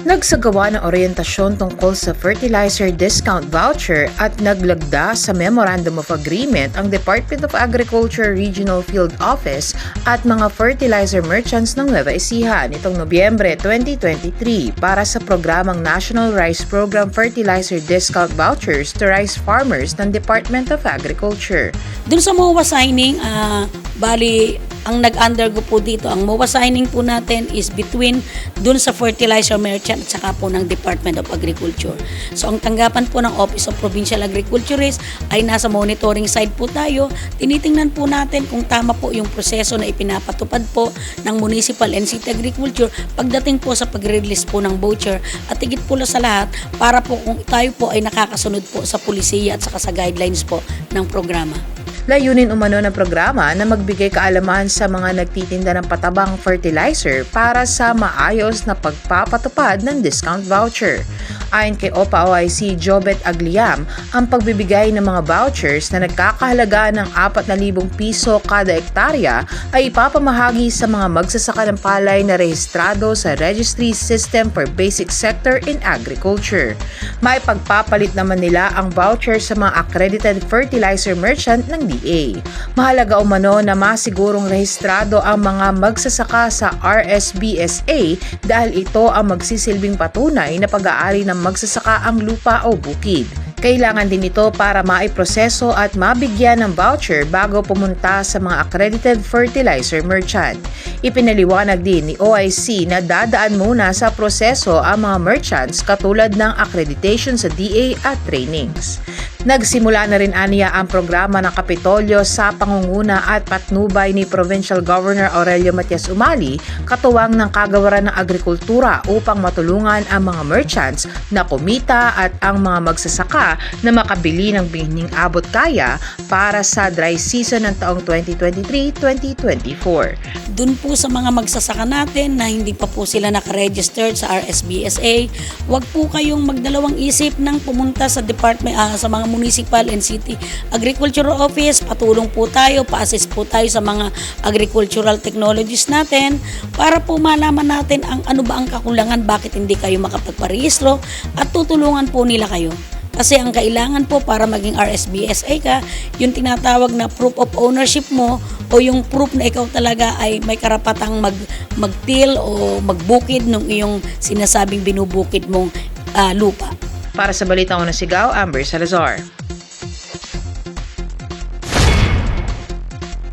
Nagsagawa ng oryentasyon tungkol sa fertilizer discount voucher at naglagda sa Memorandum of Agreement ang Department of Agriculture Regional Field Office at mga fertilizer merchants ng Nueva Ecija nitong Nobyembre 2023 para sa programang National Rice Program Fertilizer Discount Vouchers to Rice Farmers ng Department of Agriculture. Dun sa MOA signing, ah, bali, ang nag-undergo po dito, ang MOA signing po natin is between dun sa fertilizer merchant at saka po ng Department of Agriculture. So, ang tanggapan po ng Office of Provincial Agriculturist ay nasa monitoring side po tayo. Tinitingnan po natin kung tama po yung proseso na ipinapatupad po ng Municipal and City Agriculture pagdating po sa pag-release po ng voucher at higit po sa lahat para po kung tayo po ay nakakasunod po sa pulisiya at saka sa guidelines po ng programa. Layunin umano ng programa na magbigay kaalaman sa mga nagtitinda ng patabang fertilizer para sa maayos na pagpapatupad ng discount voucher. Ayon kay OPA OIC Jobet Agliam, ang pagbibigay ng mga vouchers na nagkakahalaga ng 4,000 piso kada ektarya ay ipapamahagi sa mga magsasaka ng palay na rehistrado sa Registry System for Basic Sector in Agriculture. May pagpapalit naman nila ang voucher sa mga accredited fertilizer merchant ng DA. Mahalaga umano na masigurong rehistrado ang mga magsasaka sa RSBSA dahil ito ang magsisilbing patunay na pag-aari ng magsasaka ang lupa o bukid. Kailangan din ito para maiproseso at mabigyan ng voucher bago pumunta sa mga accredited fertilizer merchant. Ipinaliwanag din ni OIC na dadaan muna sa proseso ang mga merchants katulad ng accreditation sa DA at trainings. Nagsimula na rin aniya ang programa ng Kapitolyo sa pangunguna at patnubay ni Provincial Governor Aurelio Matias Umali katuwang ng Kagawaran ng Agrikultura upang matulungan ang mga merchants na kumita at ang mga magsasaka na makabili ng bining abot kaya para sa dry season ng taong 2023-2024. Dun po sa mga magsasaka natin na hindi pa po sila nakaregistered sa RSBSA, wag po kayong magdalawang isip ng pumunta sa department ah, sa mga municipal and city agricultural office. Patulong po tayo, pa-assist po tayo sa mga agricultural technologies natin para po malaman natin ang ano ba ang kakulangan, bakit hindi kayo makapagparehistro at tutulungan po nila kayo. Kasi ang kailangan po para maging RSBSA ka, yung tinatawag na proof of ownership mo o yung proof na ikaw talaga ay may karapatang mag magtil o magbukid ng iyong sinasabing binubukid mong ah, lupa. Para sa Balitang Unang Sigaw, Amber Salazar.